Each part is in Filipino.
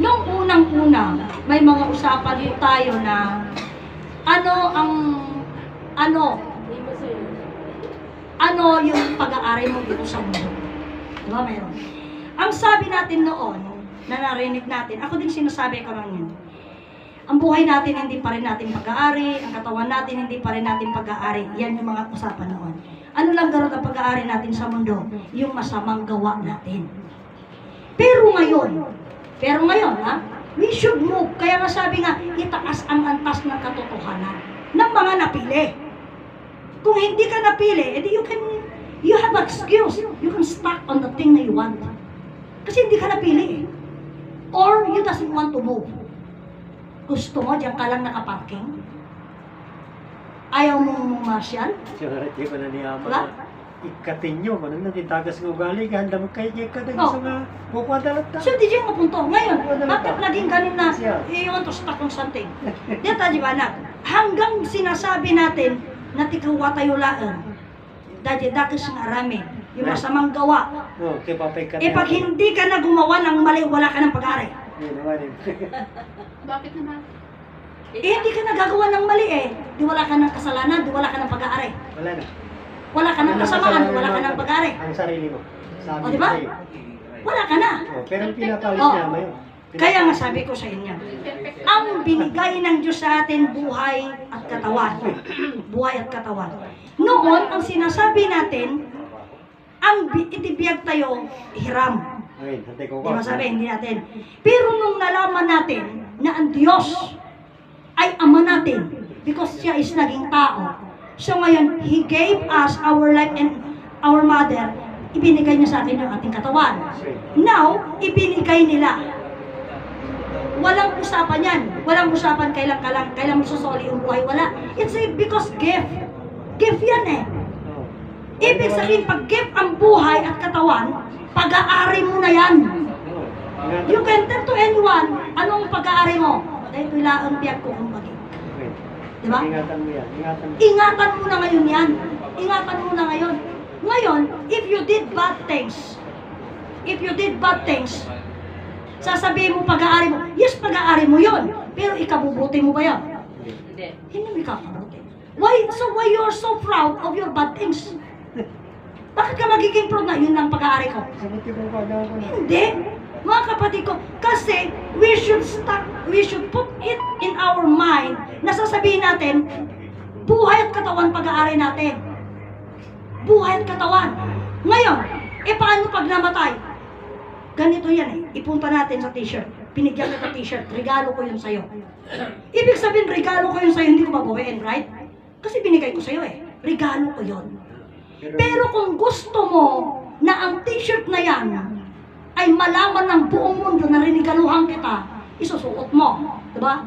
Nung unang-una, may mga usapan po tayo na ano ang ano ano yung pag-aari mo dito sa mundo. Di ba mayroon? Ang sabi natin noon, na narinig natin, ako din sinasabi ko lang yun. Ang buhay natin hindi pa rin natin pag-aari, ang katawan natin hindi pa rin natin pag-aari. Yan yung mga usapan noon. Ano lang gano'n ang pag-aari natin sa mundo? Yung masamang gawa natin. Pero ngayon, pero ngayon, ha? We should move. Kaya nga sabi nga, itaas ang antas ng katotohanan ng mga napili. Kung hindi ka napili, edi you can, you have excuse. You can stuck on the thing that you want. Kasi hindi ka napili eh. Or you doesn't want to move. Gusto mo, diyan ka lang nakaparking? Ayaw mong masyal? Siyempre, di ko na niya Wala? Mga ikatin nyo, manang natitagas ng ugali, ganda mo kayo kayo ka Oh. sa mga bukwadalat na. So, di dyan mapunto. Ngayon, Wala na bakit ba? naging ganun na, Siya. you want to stuck on something? Dito, di ba na, hanggang sinasabi natin na tikawa tayo laan, dahil dakis ng arami, yung masamang gawa. Oh, kay papay ka Eh, pag hindi ka na gumawa ng mali, wala ka ng naman eh. Bakit naman? Eh, hindi ka nagagawa ng mali eh. Di wala ka ng kasalanan, di wala ka ng pag-aari. Wala na. Wala ka ng kasamaan, wala ka ng pag-aari. Ang sarili mo. Sabi O, di ba? Wala ka na. Oh, pero pinapalit Oh. niya, may Kaya nga sabi ko sa inyo, ang binigay ng Diyos sa atin buhay at katawan. Buhay at katawan. Noon, ang sinasabi natin, ang bi- itibiyag tayo, hiram. Di ba sabi, hindi natin. Pero nung nalaman natin na ang Diyos ay Ama natin, because siya is naging tao. So ngayon, He gave us our life and our mother, ibinigay niya sa atin yung ating katawan. Now, ibinigay nila. Walang usapan yan. Walang usapan kailan ka lang, kailan mo susoli yung buhay. Wala. It's because gift. Gift yan eh. Ibig sabihin, pag gift ang buhay at katawan, pag-aari mo na yan. You can tell to anyone, anong pag-aari mo? Dahil kailangan biyak ko kung bagay. Di ba? Ingatan mo yan. Ingatan mo. Ingatan mo na ngayon yan. Ingatan mo na ngayon. Ngayon, if you did bad things, if you did bad things, sasabihin mo pag-aari mo, yes, pag-aari mo yon. Pero ikabubuti mo ba yan? Hindi. Hindi mo ikabubuti. Why, so why you are so proud of your bad things? Bakit ka magiging proud na yun lang pag-aari ko? Hindi. Mga kapatid ko, kasi we should stop, we should put it in our mind na sasabihin natin, buhay at katawan pag-aari natin. Buhay at katawan. Ngayon, e paano pag namatay? Ganito yan eh. Ipunta natin sa t-shirt. Pinigyan kita t-shirt. Regalo ko yun sa'yo. Ibig sabihin, regalo ko yun sa'yo, hindi ko babawiin, right? Kasi binigay ko sa'yo eh. Regalo ko yun. Pero kung gusto mo na ang t-shirt na yan ay malaman ng buong mundo na rinigaluhan kita, isusuot mo. Diba?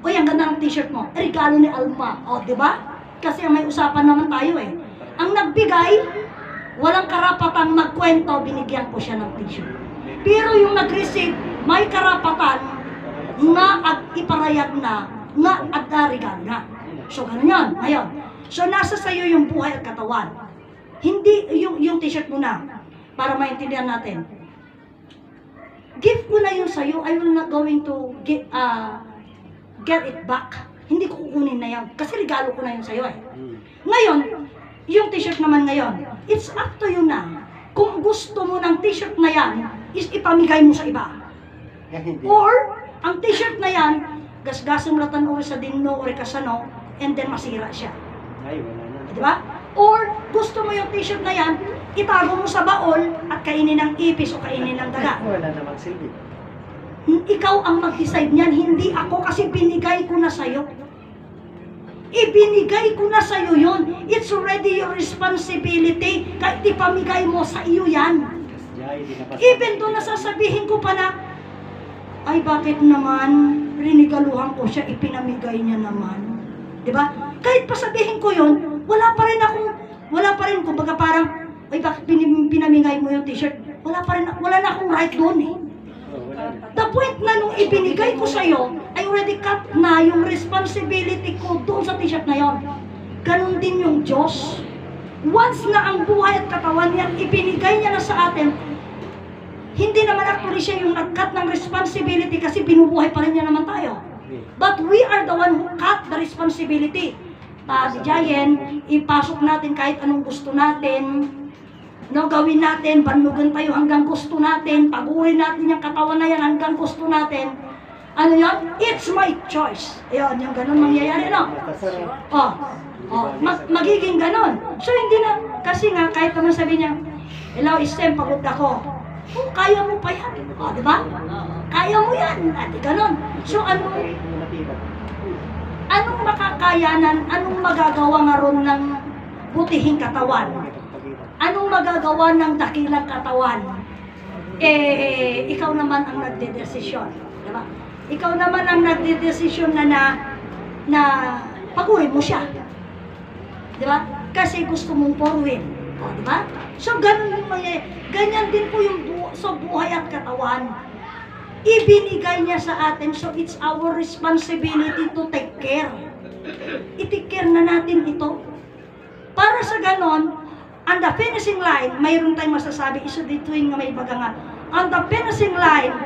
O yan, ganda ng t-shirt mo. Regalo ni Alma. O, diba? Kasi may usapan naman tayo eh. Ang nagbigay, walang karapatan magkwento, binigyan ko siya ng t-shirt. Pero yung nag-receive, may karapatan nga at iparayag na, nga at regalo na. So, ganun yun. Ngayon, so nasa sayo yung buhay at katawan. Hindi yung yung t-shirt mo na para maintindihan natin. Gift ko na yun sa'yo. I will not going to get, uh, get it back. Hindi ko kukunin na yan. Kasi regalo ko na yun sa'yo eh. Hmm. Ngayon, yung t-shirt naman ngayon, it's up to you na. Kung gusto mo ng t-shirt na yan, is ipamigay mo sa iba. Hindi. Or, ang t-shirt na yan, gasgasan mo latan o sa dinno o kasano, and then masira siya. Ay, wala na. Di ba? Or, gusto mo yung t-shirt na yan, itago mo sa baol at kainin ng ipis o kainin ng daga. Wala namang silbi. Ikaw ang mag-decide niyan, hindi ako kasi binigay ko na sa'yo. Ibinigay ko na sa'yo yon. It's already your responsibility. Kahit ipamigay mo sa iyo yan. Even doon nasasabihin ko pa na, ay bakit naman rinigaluhan ko siya, ipinamigay niya naman. Ba? Kahit pa sabihin ko yon, wala pa rin akong, wala pa rin, kumbaga parang, ay bakit pinamigay mo yung t-shirt? Wala pa rin, wala na akong right doon eh. The point na nung ibinigay ko sa'yo, I already cut na yung responsibility ko doon sa t-shirt na yon. Ganon din yung Diyos. Once na ang buhay at katawan niya, ibinigay niya na sa atin, Hindi naman actually siya yung nag-cut ng responsibility kasi binubuhay pa rin niya naman tayo. But we are the one who cut the responsibility. Jayen, ipasok natin kahit anong gusto natin. No, gawin natin, banlugan tayo hanggang gusto natin, pagurin natin yung katawan na yan hanggang gusto natin. Ano yan? It's my choice. Ayun, yung ganun mangyayari, no? Oh, oh mag- magiging ganon. So hindi na, kasi nga kahit naman sabi niya, hello, Stem, pagod ako. Oh, kaya mo pa yan. Oh, di ba? Kaya mo yan. At ganon. So ano, anong makakayanan, anong magagawa nga ron ng butihing katawan? Anong magagawa ng dakilang katawan? Eh, ikaw naman ang nagdedesisyon. Di ba? Ikaw naman ang nagdedesisyon na na, na paguhin mo siya. Di ba? Kasi gusto mong forward. O, di ba? So, ganun ganyan din po yung bu- sa buhay at katawan. Ibinigay niya sa atin, so it's our responsibility to take care. I-take care na natin ito. Para sa ganon, on the finishing line, mayroon tayong masasabi, isa dito yung may baga nga, on the finishing line,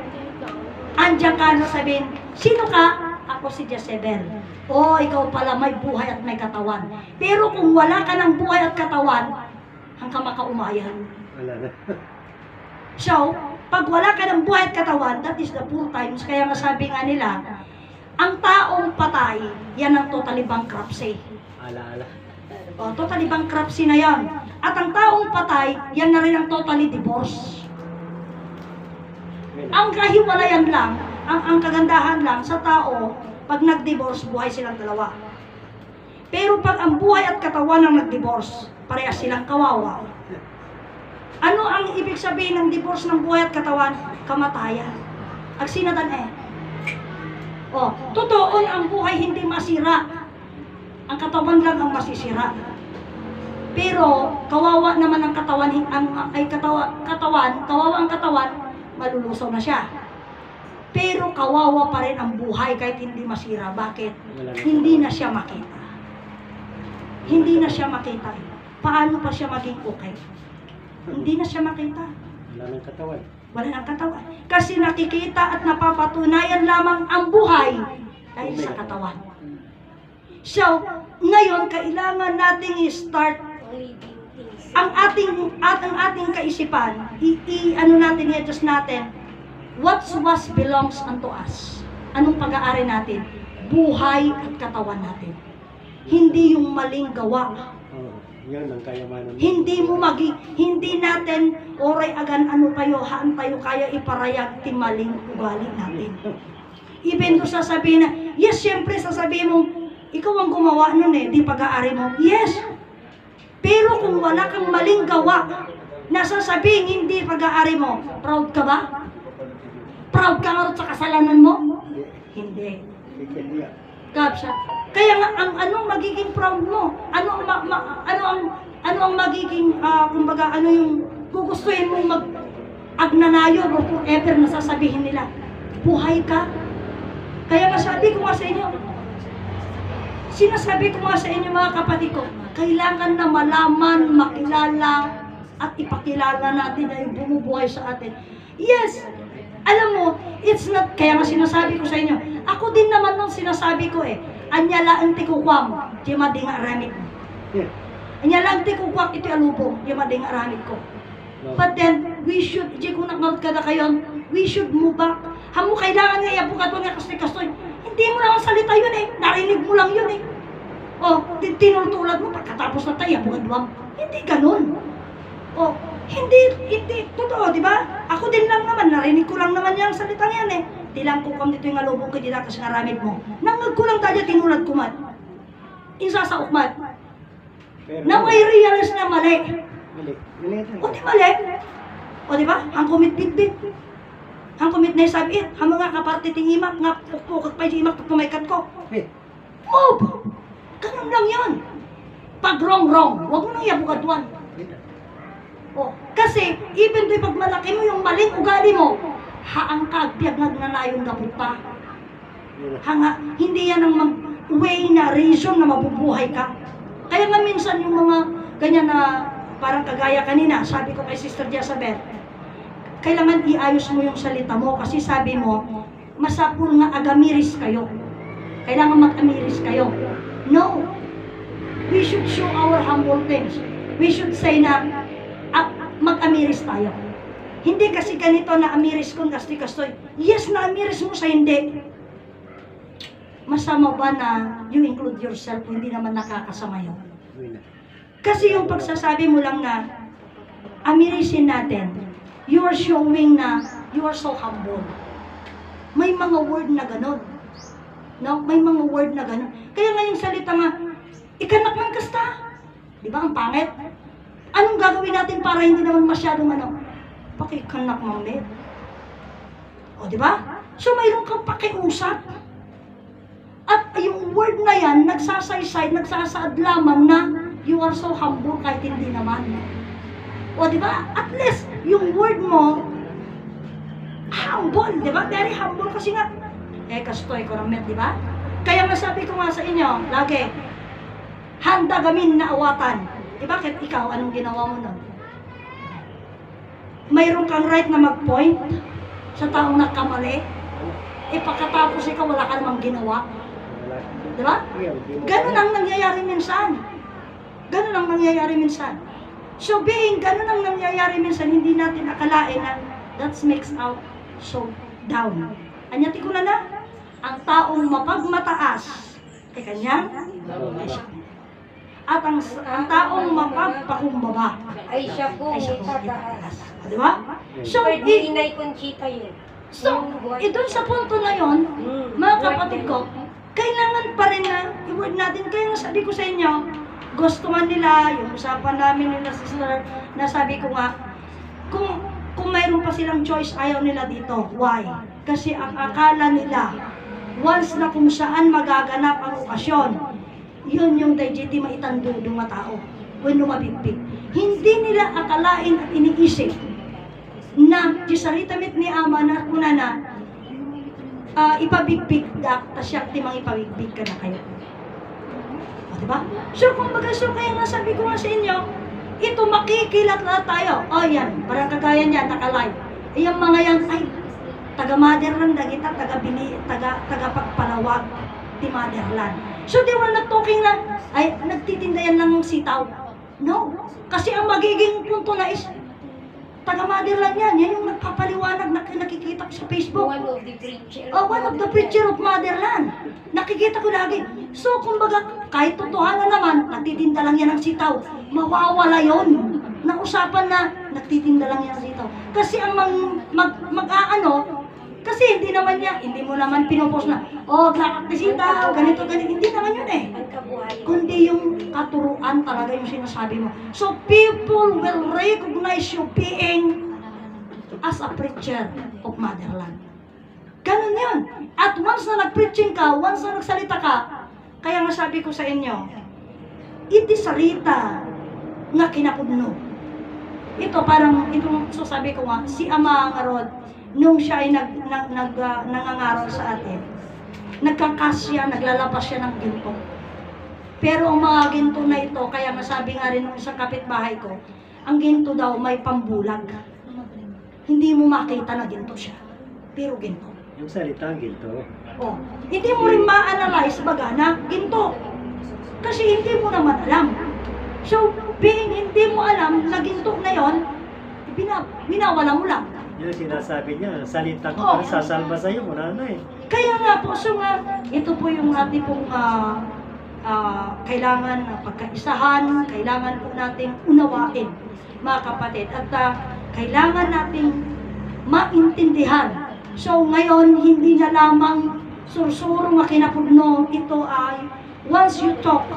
andyan ka na sabihin, sino ka? Ako si Jezebel. Oh, ikaw pala may buhay at may katawan. Pero kung wala ka ng buhay at katawan, hanggang makaumayan. Wala na. So, pag wala ka ng buhay at katawan, that is the poor times. Kaya nga sabi nga nila, ang taong patay, yan ang totally bankruptcy. Ala-ala. O, totally bankruptcy na yan. At ang taong patay, yan na rin ang totally divorce. Ang kahiwalayan lang, ang, ang kagandahan lang sa tao, pag nag-divorce, buhay silang dalawa. Pero pag ang buhay at katawan ang nag-divorce, parehas silang kawawa. Ano ang ibig sabihin ng divorce ng buhay at katawan? Kamatayan. Ang sinatan eh. Oh, totoo ang buhay hindi masira. Ang katawan lang ang masisira. Pero kawawa naman ang katawan ang ay katawa, katawan, kawawa ang katawan, malulusaw na siya. Pero kawawa pa rin ang buhay kahit hindi masira. Bakit? Hindi na siya makita. Hindi na siya makita. Paano pa siya maging okay? Hindi na siya makita. Wala ng katawan. Wala nang katawan. Kasi nakikita at napapatunayan lamang ang buhay dahil sa katawan. So, ngayon, kailangan nating i-start ang ating at ang ating kaisipan, i, i- ano natin, i-adjust natin, what was belongs unto us. Anong pag-aari natin? Buhay at katawan natin. Hindi yung maling gawa. Yan ang kayamanan. Hindi mo magi, hindi natin oray agan ano tayo, haan tayo kaya iparayag ti maling ugali natin. Even to sasabihin na, yes, syempre sasabihin mo, ikaw ang gumawa nun eh, di pag-aari mo. Yes. Pero kung wala kang maling gawa, nasasabihin hindi pag-aari mo, proud ka ba? Proud ka nga sa kasalanan mo? Hindi. Kapsa. Kaya nga ang anong magiging proud mo? Ano ma- ma- ano ang ano ang magiging ah, kumbaga ano yung gugustuhin mong mag agnanayon o forever na sasabihin nila? Buhay ka. Kaya nga ko nga sa inyo, sinasabi ko nga sa inyo mga kapatid ko, kailangan na malaman, makilala, at ipakilala natin na yung bumubuhay sa atin. Yes, alam mo, it's not, kaya nga sinasabi ko sa inyo, ako din naman nung sinasabi ko eh, anyala ang tikukwam, di madinga ramit. Yeah. Anyala ang tikukwam, ito alubo, di madinga ramit ko. But then, we should, di ko naknot ka na kayo, we should move back. Hamo kailangan nga yapo ka to nga kastoy kastoy. Hindi mo lang salita yun eh, narinig mo lang yun eh. Oh, di- tinutulad mo pagkatapos na tayo, ka duwam. Hindi ganun. Oh, hindi, hindi, totoo, di ba? Ako din lang naman, narinig ko lang naman yung salitang yan eh. Di lang ko kung dito yung alubong ko, di na kasi naramid mo. Nangag ko lang tayo, tinulad ko mat. Insa sa ukmat. Na may realize na mali. Mali. O di mali. O di ba? Ang kumit bit Ang kumit na sabi, ang mga kaparte ting imak, nga pukpukak pa yung imak, pag pumaykat ko. Eh, Move! Ganun lang yun. Pag wrong, wrong. Huwag mo nang yabukadwan. hindi. O, kasi, even do'y pag malaki mo yung maling ugali mo, haang kagbiag nagnanayong gabot pa. Yun na. Hanga, hindi yan ang mag- way na reason na mabubuhay ka. Kaya nga minsan yung mga ganyan na parang kagaya kanina, sabi ko kay Sister Jezabel, kailangan iayos mo yung salita mo kasi sabi mo, masapul nga agamiris kayo. Kailangan mag-amiris kayo. No. We should show our humble things. We should say na ah, mag-amiris tayo. Hindi kasi ganito na amiris kung kasi kastoy. Yes, na amiris mo sa hindi. Masama ba na you include yourself hindi naman nakakasama yun? Kasi yung pagsasabi mo lang na amirisin natin, you are showing na you are so humble. May mga word na ganun. No? May mga word na ganun. Kaya nga yung salita nga, ikanak man kasta. Di ba? Ang pangit. Anong gagawin natin para hindi naman masyadong ano? Pakikanak mamit. O, di ba? So, mayroon kang pakiusap. At yung word na yan, nagsasaysay, nagsasaad lamang na you are so humble kahit hindi naman. O, di ba? At least, yung word mo, humble, di ba? Very humble kasi nga, eh, kastoy ko ng met, di ba? Kaya nga sabi ko nga sa inyo, lagi, handa gamin na awatan. Eh, bakit ikaw, anong ginawa mo nun? Mayroon kang right na mag-point sa taong nagkamali. Eh, pagkatapos ikaw, wala ka namang ginawa. Di ba? Ganun ang nangyayari minsan. Ganun ang nangyayari minsan. So being ganun ang nangyayari minsan, hindi natin akalain na that makes out so down. Anyati ko na na, ang taong mapagmataas ay kanyang ay siya. At ang, ang taong mapagpakumbaba Ay, siya po, itataas. Di ba? So, Pwede i- inay Conchita yun. so, ito sa punto na yon, Hmm. mga kapatid ko, kailangan pa rin na i-word natin. Kaya nga sabi ko sa inyo, gusto man nila, yung usapan namin nila sister, na sabi ko nga, kung, kung mayroon pa silang choice, ayaw nila dito. Why? Kasi ang akala nila, once na kung saan magaganap ang okasyon, yun yung dayjeti maitandudong nga tao. When lumabigpig. Hindi nila akalain at iniisip na di saritamit ni Ama na kuna na ah ipabigbig da ta siya ti mang ipabigbig ka na kayo. O, diba? So, kung baga, so kaya nga sabi ko nga sa inyo, ito makikilat lahat tayo. O, yan, parang kagaya niyan, naka-live. Eh, yung mga yan, ay, taga motherland na kita, taga bini, taga, taga pagpalawag, ti motherland. So, they were not talking na, ay, nagtitinda yan ng sitaw. No. Kasi ang magiging punto na is, taga motherland yan. Yan yung nagpapaliwanag na nakikita ko sa Facebook. One of the preacher. Oh, one of the preacher of motherland. Nakikita ko lagi. So, kumbaga, kahit totohanan naman, nagtitinda lang yan ng sitaw. Mawawala yon. Nausapan na, nagtitinda lang yan ng sitaw. Kasi ang mag, mag, mag-aano, kasi hindi naman niya, hindi mo naman pinupost na, oh, lakak na sitaw, ganito, ganito. Hindi naman yun eh kundi yung katuruan talaga yung sinasabi mo. So people will recognize you being as a preacher of motherland. Ganun yun. At once na nag-preaching ka, once na nagsalita ka, kaya nga sabi ko sa inyo, iti salita nga kinapudno. Ito parang, itong so sabi ko nga, si Ama nga Rod, nung siya ay nag, nag, nag, ah, nangangaral sa atin, nagkakasya, naglalabas siya ng ginto. Pero ang mga ginto na ito, kaya masabi nga rin nung sa kapitbahay ko, ang ginto daw may pambulag. Hindi mo makita na ginto siya. Pero ginto. Yung salita ginto. Oh, hindi mo rin ma-analyze baga na ginto. Kasi hindi mo naman alam. So, being hindi mo alam na ginto na yon, bina, binawala mo lang. Yung sinasabi niya, salita ko, Oh. sasalba sa'yo, muna na eh. Kaya nga po, so nga, ito po yung ating pong ah, ah, kailangan na pagkaisahan, kailangan po nating unawain, mga kapatid. At ah, kailangan nating maintindihan. So ngayon, hindi na lamang sursuro nga kinapugno, ito ay once you talk,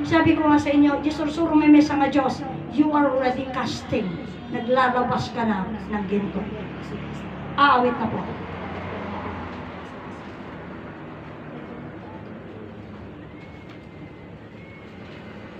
sabi ko nga sa inyo, di sursuro may mesa nga Diyos, you are already casting. Naglalabas ka na ng ginto. Aawit na po.